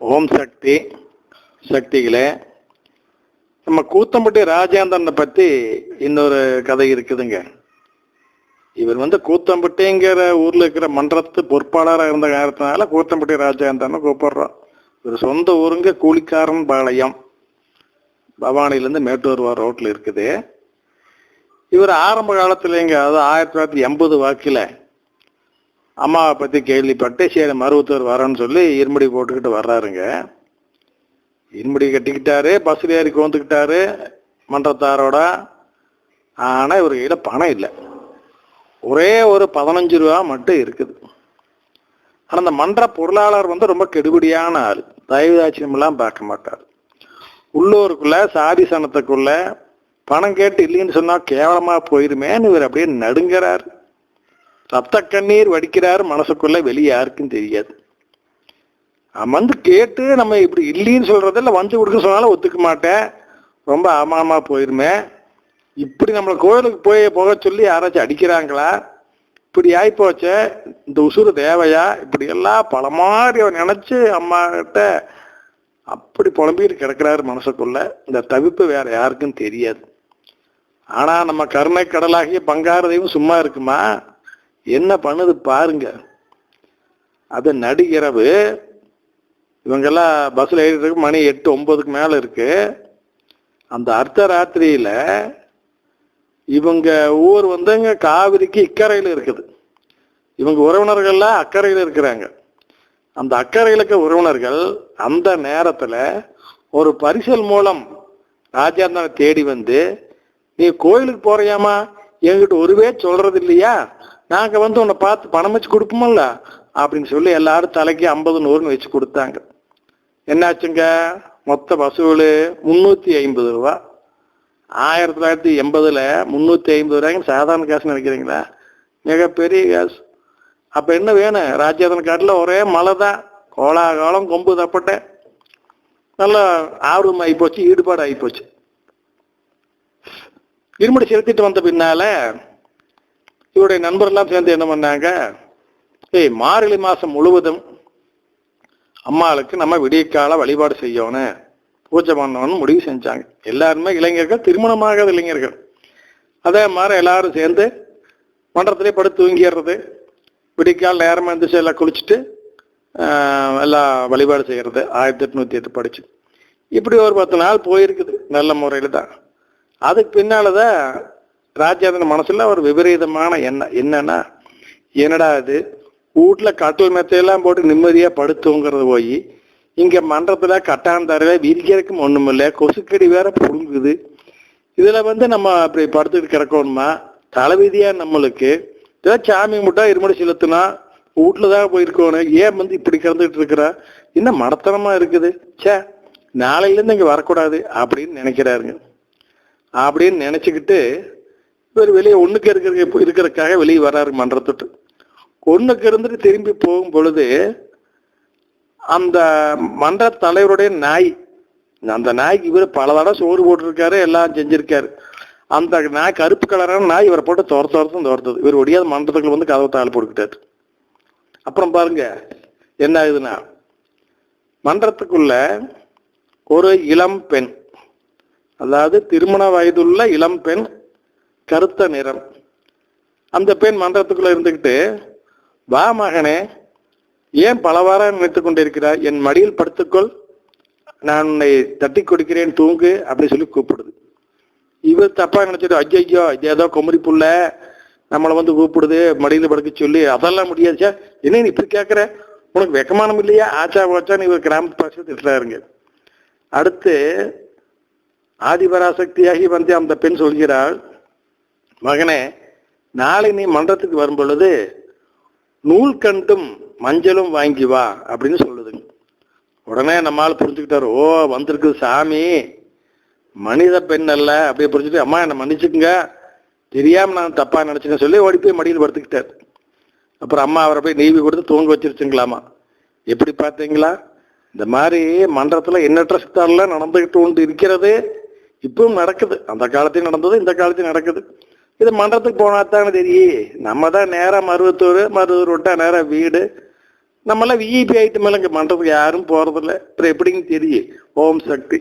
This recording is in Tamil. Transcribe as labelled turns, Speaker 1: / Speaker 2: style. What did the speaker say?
Speaker 1: ஓம் சக்தி சக்திகளே. நம்ம கூத்தம்பட்டி ராஜேந்திரனை பற்றி இன்னொரு கதை இருக்குதுங்க. இவர் வந்து கூத்தம்பட்டிங்கிற ஊரில் இருக்கிற மன்றத்து பொறுப்பாளராக இருந்த காரணத்தினால கூத்தம்பட்டி ராஜேந்திரன் கூப்பிடுறோம் இவர் சொந்த ஊருங்க கூலிக்காரன் பாளையம். பவானிலேருந்து மேட்டூர் ரோட்டில் இருக்குது. இவர் ஆரம்ப காலத்துலேங்க அதாவது ஆயிரத்தி தொள்ளாயிரத்தி எண்பது வாக்கில் அம்மாவை பற்றி கேள்விப்பட்டு சரி மருவத்தூர் வரேன்னு சொல்லி இருமுடி போட்டுக்கிட்டு வர்றாருங்க. இருமுடி கட்டிக்கிட்டாரு பஸ்ஸில் ஏறி கோந்துக்கிட்டாரு மன்றத்தாரோட. ஆனால் இவர் கையில் பணம் இல்லை. ஒரே ஒரு பதினஞ்சு ரூபா மட்டும் இருக்குது. ஆனால் அந்த மன்ற பொருளாளர் வந்து ரொம்ப கெடுபடியான ஆள். தயவுதாட்சியமெல்லாம் பார்க்க மாட்டார். உள்ளூருக்குள்ள சாதி சனத்துக்குள்ளே பணம் கேட்டு இல்லைன்னு சொன்னால் கேவலமாக போயிருமேன்னு இவர் அப்படியே நடுங்கிறார். ரத்த கண்ணீர் வடிக்கிறார் மனசுக்குள்ள வெளியே யாருக்கும் தெரியாது. அமர்ந்து கேட்டு நம்ம இப்படி இல்லைன்னு சொல்றதில்ல வந்து கொடுக்க சொன்னாலும் ஒத்துக்க மாட்டேன். ரொம்ப ஆமாமா போயிருமே. இப்படி நம்மளை கோயிலுக்கு போய் போக சொல்லி யாராச்சும் அடிக்கிறாங்களா? இப்படி ஆயிப்போச்சே இந்த உசுறு தேவையா? இப்படி எல்லாம் பல மாதிரி அவர் நினைச்சு அம்மா கிட்ட அப்படி புலம்பிட்டு கிடக்கிறாரு மனசுக்குள்ள. இந்த தவிப்பு வேற யாருக்கும் தெரியாது. ஆனா நம்ம கருணை கடலாகிய பங்காரதையும் சும்மா இருக்குமா? என்ன பண்ணுது பாருங்க. அது நடிகரவு இவங்கெல்லாம் பஸ்ஸில் ஏறிட்டு மணி எட்டு ஒம்பதுக்கு மேலே இருக்கு. அந்த அர்த்தராத்திரியில் இவங்க ஊர் வந்துங்க காவிரிக்கு இக்கரையில் இருக்குது. இவங்க உறவினர்கள்லாம் அக்கறையில் இருக்கிறாங்க. அந்த அக்கறையில் இருக்க உறவினர்கள் அந்த நேரத்தில் ஒரு பரிசல் மூலம் ராஜாந்தனை தேடி வந்து நீ கோயிலுக்கு போறியாமா என்கிட்ட ஒருவே சொல்றது இல்லையா நாங்கள் வந்து உன்னை பார்த்து பணம் வச்சு கொடுப்போமல்ல? அப்படின்னு சொல்லி எல்லாரும் தலைக்கு ஐம்பது நூறுன்னு வச்சு கொடுத்தாங்க. என்னாச்சுங்க? மொத்த வசூல் முந்நூற்றி ஐம்பது ரூபா. ஆயிரத்தி தொள்ளாயிரத்தி எண்பதில் முந்நூற்றி ஐம்பது ரூபாய்க்கு சாதாரண காசு நினைக்கிறீங்களா? மிகப்பெரிய காசு அப்போ என்ன வேணும்? ராஜேந்திரன் காட்டில் ஒரே மழை தான் கோலாகாலம் கொம்பு தப்பட்டேன் நல்லா ஆர்வம் ஆகிப்போச்சு ஈடுபாடு ஆகிப்போச்சு இருமுடி செலுத்திட்டு வந்த பின்னால் இவருடைய நண்பர்கள்லாம் சேர்ந்து என்ன பண்ணாங்க? ஏய் மார்கழி மாதம் முழுவதும் அம்மாளுக்கு நம்ம விடியக்கால வழிபாடு செய்யணும் பூஜை பண்ணணும்னு முடிவு செஞ்சாங்க. எல்லாருமே இளைஞர்கள் திருமணமாகாத இளைஞர்கள். அதே மாதிரி எல்லாரும் சேர்ந்து மன்றத்திலே படுத்து தூங்கிடுறது விடிக்கால் நேரமாக இருந்துச்சு எல்லாம் குளிச்சுட்டு எல்லாம் வழிபாடு செய்கிறது ஆயிரத்தி எட்நூற்றி எட்டு படிச்சு. இப்படி ஒரு பத்து நாள் போயிருக்குது நல்ல முறையில் தான். அதுக்கு பின்னால் தான் ராஜேந்திரன் மனசுல ஒரு விபரீதமான எண்ணம் என்னன்னா என்னடா இது? வீட்டுல கட்டில் மெத்தையெல்லாம் போட்டு நிம்மதியா படுத்துங்கிறது போய் இங்க மன்றத்துல கட்டான் தரவே ஒண்ணும் ஒண்ணுமில்ல கொசுக்கடி வேற புழுங்குது இதுல வந்து நம்ம அப்படி படுத்துட்டு கிடக்கணுமா? தலைவிதியா நம்மளுக்கு? ஏதோ சாமி முட்டா இருமுடி செலுத்தினா வீட்டுல தான் போயிருக்கணும் ஏன் வந்து இப்படி கிடந்துட்டு இருக்கிறா? இன்னும் மடத்தனமா இருக்குது? ச்சே நாளையிலேருந்து இங்கே இங்க வரக்கூடாது அப்படின்னு நினைக்கிறாருங்க. அப்படின்னு நினைச்சுக்கிட்டு இவர் வெளியே ஒண்ணுக்கு இருக்கிற இருக்கிறதுக்காக வெளியே வராரு மன்றத்துட்டு. ஒண்ணுக்கு இருந்துட்டு திரும்பி போகும் பொழுது அந்த மன்ற தலைவருடைய நாய் அந்த நாய்க்கு இவர் பல தடவை சோறு போட்டிருக்காரு எல்லாம் செஞ்சிருக்காரு. அந்த நாய் கருப்பு கலரான நாய் இவரை போட்டு துரத்து துரத்தும் துரத்துது. இவர் ஒடியாத மன்றத்துக்குள்ள வந்து கதவை தாள் போட்டுக்கிட்டாரு. அப்புறம் பாருங்க என்ன ஆகுதுன்னா மன்றத்துக்குள்ள ஒரு இளம் பெண் அதாவது திருமண வயதுள்ள இளம் பெண் கருத்த நிறம். அந்த பெண் மன்றத்துக்குள்ள இருந்துக்கிட்டு வா மகனே ஏன் பலவாரம் நினைத்து கொண்டிருக்கிறாய்? என் மடியில் படுத்துக்கொள். நான் உன்னை தட்டி கொடுக்கிறேன் தூங்கு அப்படின்னு சொல்லி கூப்பிடுது. இவர் தப்பா நினைச்சிட்டு ஐயோ ஐயோ இது ஏதோ குமரி புள்ள நம்மளை வந்து கூப்பிடுது மடியில் படுக்க சொல்லி அதெல்லாம் முடியாதுச்சா? என்ன நீ இப்படி கேட்குற உனக்கு வெக்கமானம் இல்லையா? ஆச்சா ஓச்சான்னு இவர் கிராமத்து பாஷை திட்டுறாருங்க. அடுத்து ஆதிபராசக்தியாகி வந்து அந்த பெண் சொல்கிறாள் மகனே நாளை நீ மன்றத்துக்கு வரும் பொழுது நூல் கண்டும் மஞ்சளும் வாங்கி வா அப்படின்னு சொல்லுதுங்க. உடனே நம்மால் புரிஞ்சுக்கிட்டாரு ஓ வந்திருக்கு சாமி. மனித பெண் அல்ல. அப்படியே புரிஞ்சுட்டு அம்மா என்னை மன்னிச்சுக்குங்க. தெரியாம நான் தப்பா நினைச்சேன்னு சொல்லி ஓடி போய் மடியில் படுத்துக்கிட்டார். அப்புறம் அம்மா அவரை போய் நீவி கொடுத்து தூங்க வச்சிருச்சுங்களாமா. எப்படி பார்த்தீங்களா? இந்த மாதிரி மன்றத்தில் எண்ணற்ற சித்தாரெல்லாம் நடந்துகிட்டு கொண்டு இருக்கிறது இப்பவும் நடக்குது. அந்த காலத்தையும் நடந்தது இந்த காலத்தையும் நடக்குது. இது மன்றத்துக்கு போனா தானே தெரியும். நம்ம தான் நேராக மருவத்தூர் மருவத்தூர் விட்டா நேராக வீடு. நம்மளாம் விஇபி ஐட்டம் மேலே இங்கே மன்றத்துக்கு யாரும் போகிறதில்ல அப்புறம் எப்படின்னு தெரியும். ஓம் சக்தி.